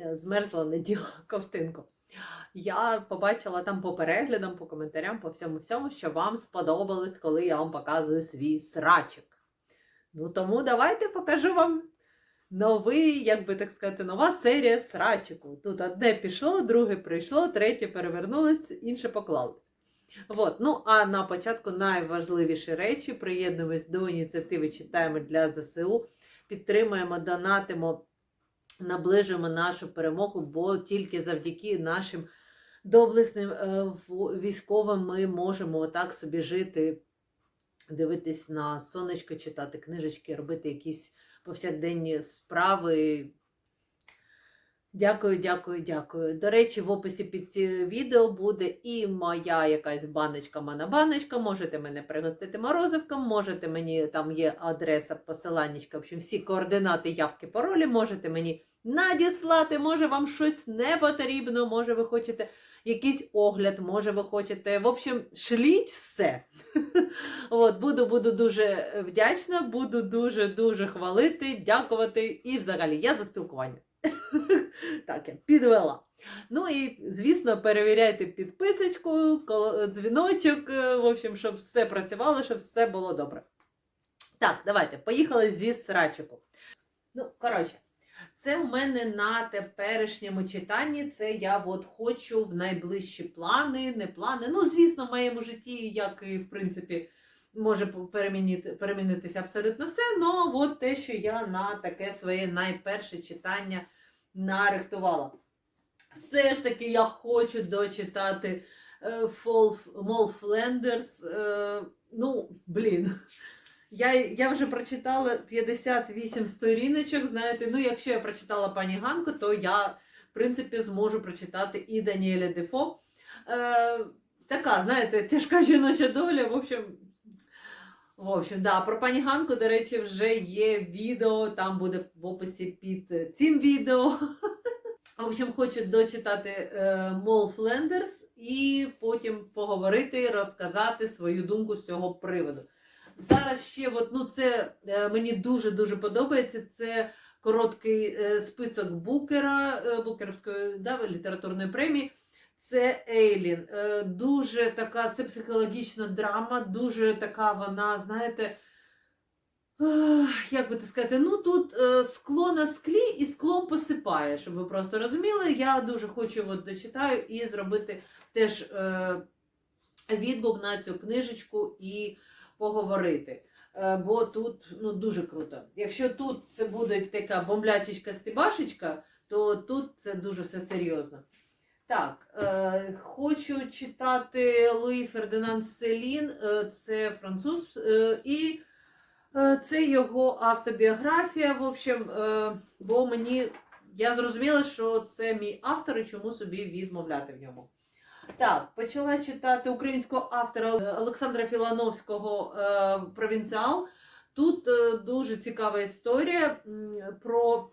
е, змерзла, не діла ковтинку. Я побачила там по переглядам, по коментарям, по всьому всьому, що вам сподобалось, коли я вам показую свій срачик. Ну тому давайте покажу вам новий, як би так сказати, нова серія срачику. Тут одне пішло, друге прийшло, третє перевернулось, інше поклалось. От. Ну, а на початку найважливіші речі. Приєднуємось до ініціативи Читаємо для ЗСУ, підтримуємо, донатимо, наближуємо нашу перемогу, бо тільки завдяки нашим доблесним е, військовим ми можемо отак собі жити, дивитись на сонечко, читати книжечки, робити якісь повсякденні справи. Дякую, дякую, дякую. До речі, в описі під ці відео буде і моя якась баночка, мана баночка. Можете мене пригостити морозивком, можете мені там є адреса, посиланнячка, в общем, всі координати, явки, паролі, можете мені надіслати, може вам щось не потрібно, може ви хочете якийсь огляд, може ви хочете. В общем, шліть все. От, буду, буду дуже вдячна, буду дуже-дуже хвалити, дякувати і взагалі я за спілкування. Так, я підвела. Ну і, звісно, перевіряйте підписочку, дзвіночок, е, в общем, щоб все працювало, щоб все було добре. Так, давайте, поїхали зі срачику. Ну, коротше, це в мене на теперішньому читанні. Це я от хочу в найближчі плани, не плани. Ну, звісно, в моєму житті, як і в принципі, може перемінити, перемінитися абсолютно все. але от те, що я на таке своє найперше читання нарихтувала. Все ж таки я хочу дочитати е, Мол Флендерс. Е, ну, блін. Я, я вже прочитала 58 сторіночок. Знаєте, ну якщо я прочитала пані Ганку, то я, в принципі, зможу прочитати і Даніеля Дефо. Е, така, знаєте, тяжка жіноча доля. В общем, в общем, да, про пані Ганку, до речі, вже є відео, там буде в описі під цим відео. В общем, хочу дочитати е, Мол Флендерс і потім поговорити, розказати свою думку з цього приводу. Зараз ще, от, ну, це е, мені дуже-дуже подобається. Це короткий е, список Букера, е, Букерівської да, літературної премії. Це Ейлін. Дуже така, це психологічна драма, дуже така вона, знаєте, як би так сказати, ну тут скло на склі і склом посипає, щоб ви просто розуміли. Я дуже хочу от дочитаю і зробити теж відгук на цю книжечку і поговорити. Е, бо тут ну, дуже круто. Якщо тут це буде така бомблячечка-стібашечка, то тут це дуже все серйозно. Так, е, хочу читати Луї Фердинанд Селін, е, це француз, е, і е, це його автобіографія. В общем, е, бо мені я зрозуміла, що це мій автор і чому собі відмовляти в ньому. Так, почала читати українського автора Олександра Філановського е, Провінціал. Тут е, дуже цікава історія про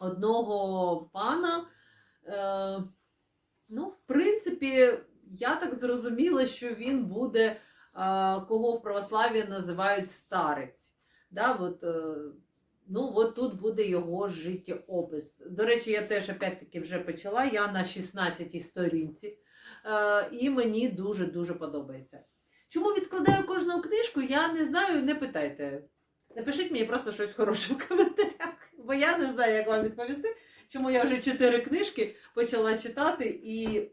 одного пана. Е, ну, в принципі, я так зрозуміла, що він буде, кого в православ'ї називають старець. Да, от, ну, от тут буде його життєопис. До речі, я теж опять-таки вже почала. Я на 16-й сторінці. Е, і мені дуже-дуже подобається. Чому відкладаю кожну книжку, я не знаю, не питайте. Напишіть мені просто щось хороше в коментарях, бо я не знаю, як вам відповісти, чому я вже чотири книжки почала читати і.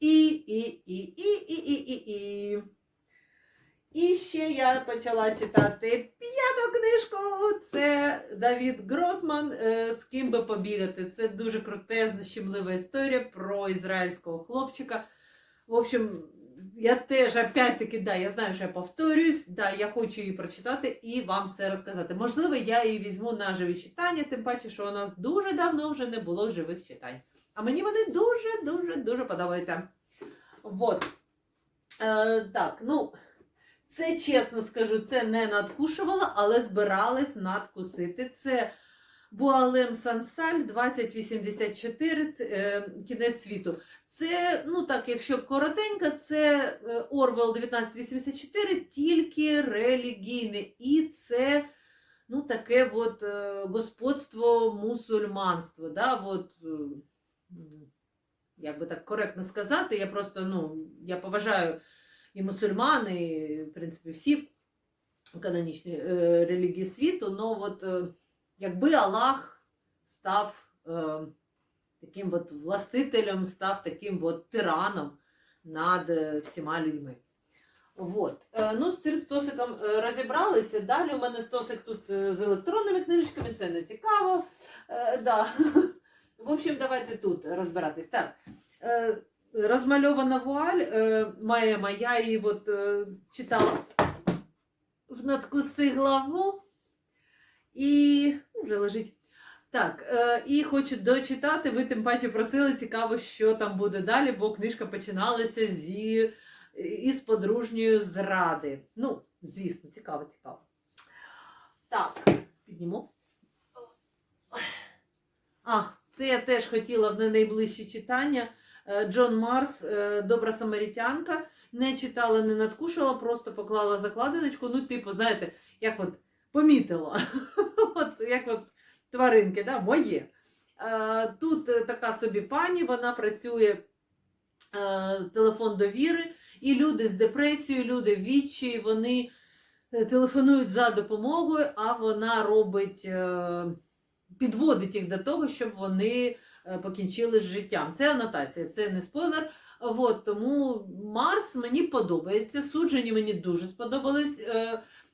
І, і, і, і, і, і, і, і. І ще я почала читати п'яту книжку. Це Давід Гросман е, з ким би побігати. Це дуже крутезна, щемлива історія про ізраїльського хлопчика. В общем, я теж, опять-таки, да, я знаю, що я повторююсь, да, я хочу її прочитати і вам все розказати. Можливо, я її візьму на живі читання, тим паче, що у нас дуже давно вже не було живих читань. А мені вони дуже-дуже дуже подобаються. Вот. Е, так, ну, це чесно скажу, це не надкушувала, але збиралась надкусити. Це Буалем Сансаль 2084, це, е, кінець світу. Це, ну так, якщо коротенько, це е, Орвел 1984, тільки релігійний. І це ну, таке от е, господство мусульманства. Да? От, як би так коректно сказати, я просто ну, я поважаю і мусульман, і, в принципі, всі канонічні релігії світу, але от, якби Аллах став е, таким от властителем, став таким от тираном над е, всіма людьми. Вот. Е, Ну, з цим стосиком е, розібралися. Далі у мене стосик тут з електронними книжечками, це не цікаво. Е, да. В общем, давайте тут розбиратись. Так. Е, Розмальована вуаль е, має моя і от е, читала в надкуси главу і вже лежить. Так, е, і хочу дочитати. Ви тим паче просили, цікаво, що там буде далі, бо книжка починалася зі із подружньої зради. Ну, звісно, цікаво, цікаво. Так, підніму. А, це я теж хотіла в на найближчі читання. Е, Джон Марс, е, Добра самарітянка. Не читала, не надкушала, просто поклала закладиночку. Ну, типу, знаєте, як от помітила. Як от тваринки, да, моє. Е, Тут е, така собі пані, вона працює е, телефон довіри. І люди з депресією, люди в відчаї, вони телефонують за допомогою, а вона робить, підводить їх до того, щоб вони покінчили з життям. Це анотація, це не спойлер. От, тому Марс мені подобається. Суджені мені дуже сподобались.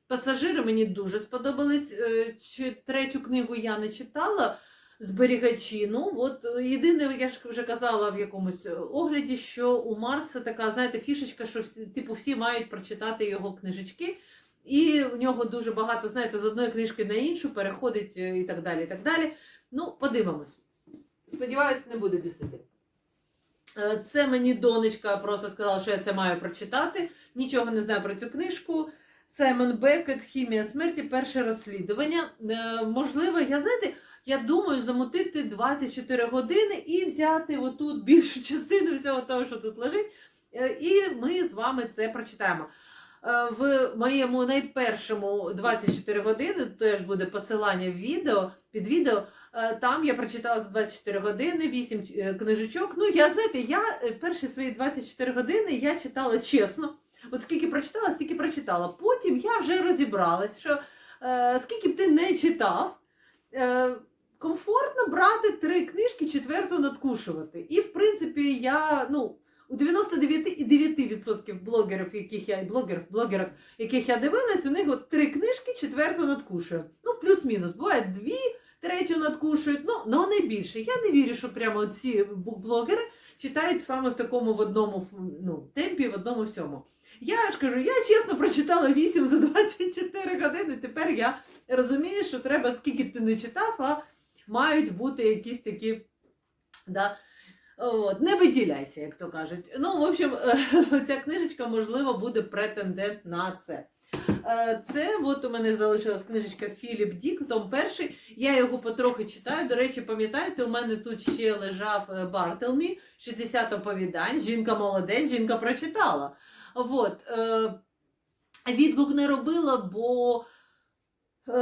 Пасажири мені дуже сподобались. Е, чи- Третю книгу я не читала зберігачі. Ну, от е, єдине, я ж вже казала в якомусь е, огляді, що у Марса така, знаєте, фішечка, що всі, типу, всі мають прочитати його книжечки. І в нього дуже багато, знаєте, з одної книжки на іншу переходить і так далі. і так далі. Ну, подивимось. Сподіваюсь, не буде бісити. Це мені донечка просто сказала, що я це маю прочитати. Нічого не знаю про цю книжку. Саймон Бекет, Хімія смерті, перше розслідування. Е, Можливо, я знаєте, я думаю замутити 24 години і взяти отут більшу частину всього того, що тут лежить. Е, І ми з вами це прочитаємо. Е, В моєму найпершому 24 години теж буде посилання в відео під відео. Там я прочитала за 24 години 8 е, книжечок. Ну, я знаєте, я перші свої 24 години я читала чесно. От скільки прочитала, стільки прочитала. Потім я вже розібралась, що е, скільки б ти не читав, е, комфортно брати три книжки, четверту надкушувати. І, в принципі, я ну, у 99,9% блогерів, яких я блогерів, блогерок, яких я дивилась, у них от три книжки, четверту надкушую. Ну, плюс-мінус. Буває дві, третю надкушують. Ну, но не більше. Я не вірю, що прямо ці букблогери читають саме в такому в одному ну, темпі, в одному всьому. Я ж кажу, я чесно прочитала 8 за 24 години. Тепер я розумію, що треба, скільки б ти не читав, а мають бути якісь такі. Да, От, не виділяйся, як то кажуть. Ну, в общем, ця книжечка, можливо, буде претендент на це. Е, Це от у мене залишилась книжечка Філіп Дік, том перший. Я його потрохи читаю. До речі, пам'ятаєте, у мене тут ще лежав е, Бартелмі, 60 оповідань. Жінка молодець, жінка прочитала. От, е, відгук не робила, бо е,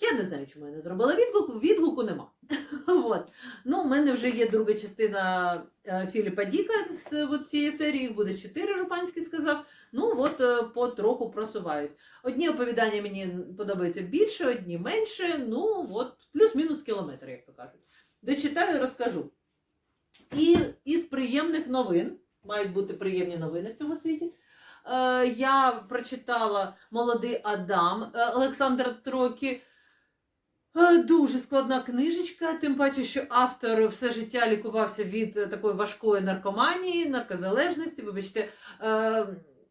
я не знаю, чому я не зробила відгук, відгуку нема. От. Ну, у мене вже є друга частина е, Філіпа Діка з от цієї серії, буде чотири, Жупанський сказав. Ну, от потроху просуваюсь. Одні оповідання мені подобаються більше, одні менше. Ну, от плюс-мінус кілометр, як то кажуть. Дочитаю розкажу. І із приємних новин, мають бути приємні новини в цьому світі. Е, я прочитала Молодий Адам е, Олександра Трокі. Е, Дуже складна книжечка, тим паче, що автор все життя лікувався від такої важкої наркоманії, наркозалежності, вибачте.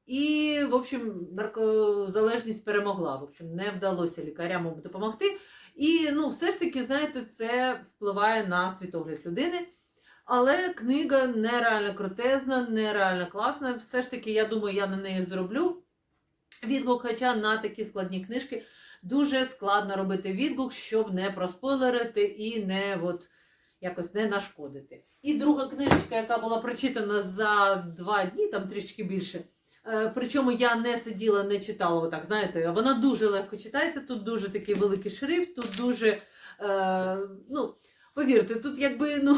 І, в общем, наркозалежність перемогла. В общем, не вдалося лікарям допомогти. І ну, все ж таки, знаєте, це впливає на світогляд людини. Але книга нереально крутезна, нереально класна. Все ж таки, я думаю, я на неї зроблю відгук, хоча на такі складні книжки дуже складно робити відгук, щоб не проспойлерити і не от, якось не нашкодити. І друга книжечка, яка була прочитана за два дні, там трішки більше. Е, Причому я не сиділа, не читала отак, знаєте, вона дуже легко читається, тут дуже такий великий шрифт, тут дуже, е, ну, повірте, тут якби, ну,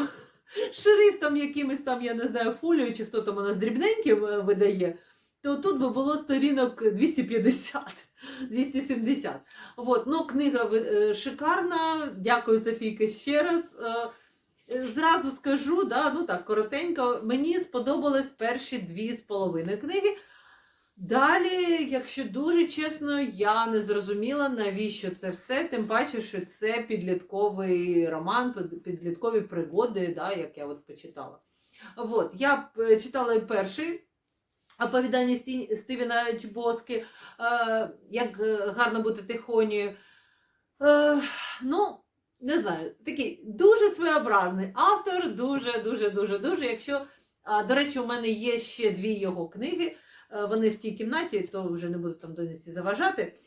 шрифтом якимось там, я не знаю, фолією, чи хто там у нас дрібненьким е, видає, то тут би було сторінок 250. 270. От, Ну, книга е, шикарна. Дякую, Софійка, ще раз. Е, Зразу скажу, да, ну так, коротенько, мені сподобались перші дві з половиною книги. Далі, якщо дуже чесно, я не зрозуміла, навіщо це все. Тим паче, що це підлітковий роман, підліткові пригоди, да, як я от почитала. От, я е, читала перший оповідання Сті- Стівена Чбоски, е, як е, гарно бути тихонею. Е, ну, не знаю, такий дуже своєобразний автор, дуже, дуже, дуже, дуже. Якщо, до речі, у мене є ще дві його книги. Е, Вони в тій кімнаті, то вже не буду там донесі заважати.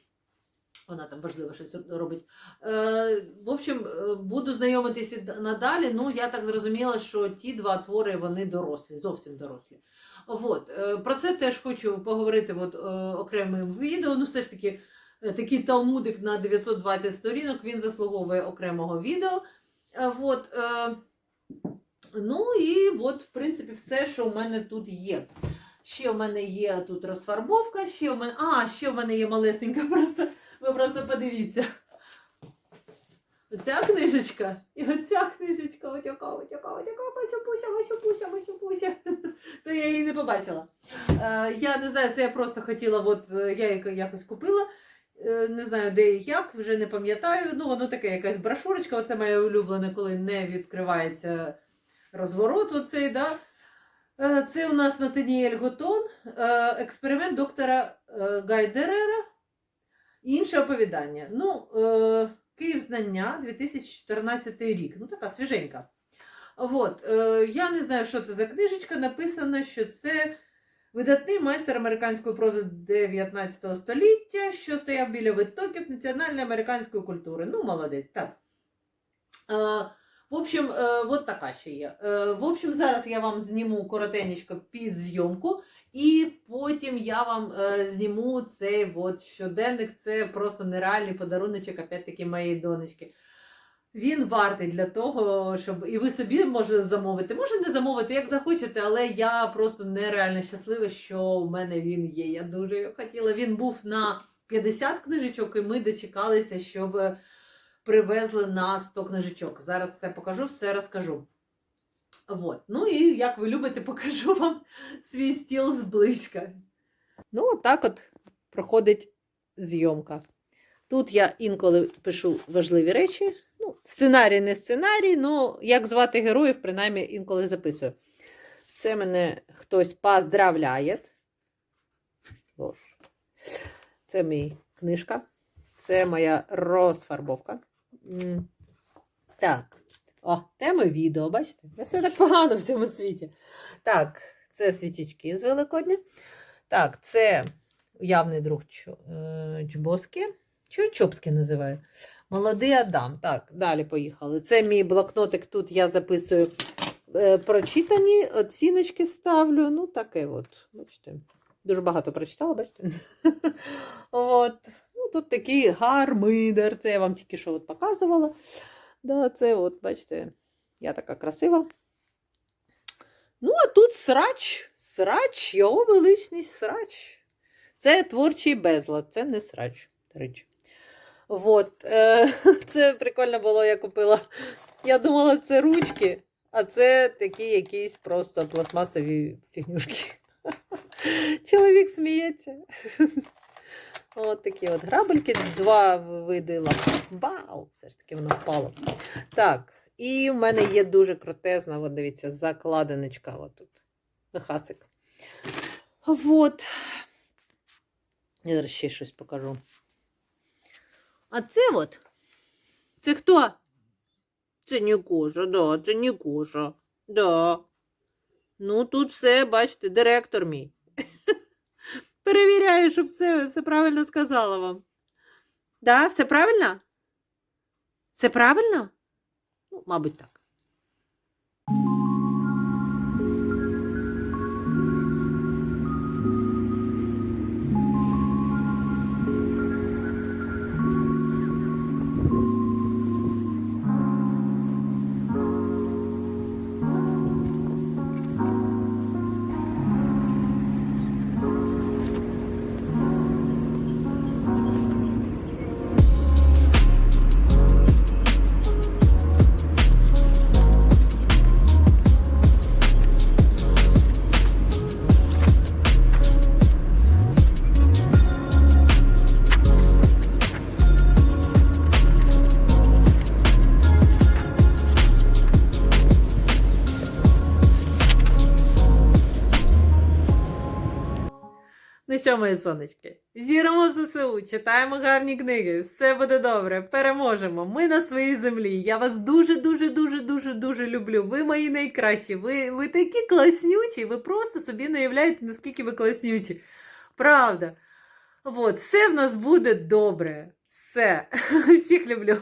Вона там важливо щось робить. Е, в общем, е, буду знайомитися надалі. Ну, я так зрозуміла, що ті два твори вони дорослі, зовсім дорослі. От, е, про це теж хочу поговорити от, е, окремим відео. Ну, все ж таки, е, такий талмудик на 920 сторінок, він заслуговує окремого відео. Е, От, е, ну і от, в принципі, все, що в мене тут є. Ще в мене є тут розфарбовка, ще в мене. А, ще в мене є малесенька, просто, ви просто подивіться. Оця книжечка і оця книжечка, отяка, отяка, отяка, мачупуся, мачупуся, мачупуся. То я її не побачила. Е, я не знаю, це я просто хотіла, от е, я її якось купила. Е, не знаю, де і як, вже не пам'ятаю. Ну, воно таке якась брошурочка, оце моє улюблене, коли не відкривається розворот. Оцей, да? Е, Це у нас Натаніель Готон, е, експеримент доктора е, Гайдерера. Інше оповідання. Ну, Київ знання 2014 рік. Ну, така свіженька. От, я не знаю, що це за книжечка. Написано, що це видатний майстер американської прози 19 століття, що стояв біля витоків національної американської культури. Ну, молодець, так. В общем, е, от така ще є. Е, в общем, зараз я вам зніму коротенечко під зйомку, і потім я вам е, зніму цей от щоденник. Це просто нереальний подаруночок, опять-таки, моєї донечки. Він вартий для того, щоб і ви собі можете замовити. Може не замовити, як захочете, але я просто нереально щаслива, що в мене він є. Я дуже його хотіла. Він був на 50 книжечок, і ми дочекалися, щоб привезли на 100 книжечок. Зараз все покажу, все розкажу. Вот. Ну і як ви любите, покажу вам свій стіл зблизька. Ну, отак от проходить зйомка. Тут я інколи пишу важливі речі. Ну, сценарій не сценарій, ну як звати героїв, принаймні інколи записую. Це мене хтось поздравляє. Це мій книжка. Це моя розфарбовка. Так. О, тема відео, бачите? Не все так погано в цьому світі. Так, це свічечки з Великодня. Так, це уявний друг Чо- е, Чбоски. Чого Чопські називаю? Молодий Адам. Так, далі поїхали. Це мій блокнотик. Тут я записую е, прочитані, оціночки ставлю. Ну, таке от. Бачите. Дуже багато прочитала, бачите? от. Ну, тут такий гармидер. Це я вам тільки що от показувала. Да, це от, бачите, я така красива. Ну, а тут срач. Срач, його величність срач. Це творчий безлад, це не срач. до. Вот. Е, це прикольно було, я купила. Я думала, це ручки, а це такі якісь просто пластмасові фігнюшки. Чоловік сміється. От такі от грабельки, два види лап. Вау! Все ж таки воно впало. Так, і в мене є дуже крутезна, от дивіться, закладиночка отут. Мехасик. Вот. Я зараз ще щось покажу. А це от. Це хто? Це Нікоша, да, це Нікоша. Да. Ну, тут все, бачите, директор мій. Перевіряю, щоб все, все правильно сказала вам. Да, все правильно? Все правильно? Ну, мабуть, так. Що, мої сонечки? Віримо в ЗСУ, читаємо гарні книги, все буде добре, переможемо. Ми на своїй землі. Я вас дуже, дуже, дуже, дуже, дуже люблю. Ви мої найкращі. Ви, ви такі класнючі, ви просто собі не уявляєте, наскільки ви класнючі. Правда. От, все в нас буде добре. Все. Всіх люблю.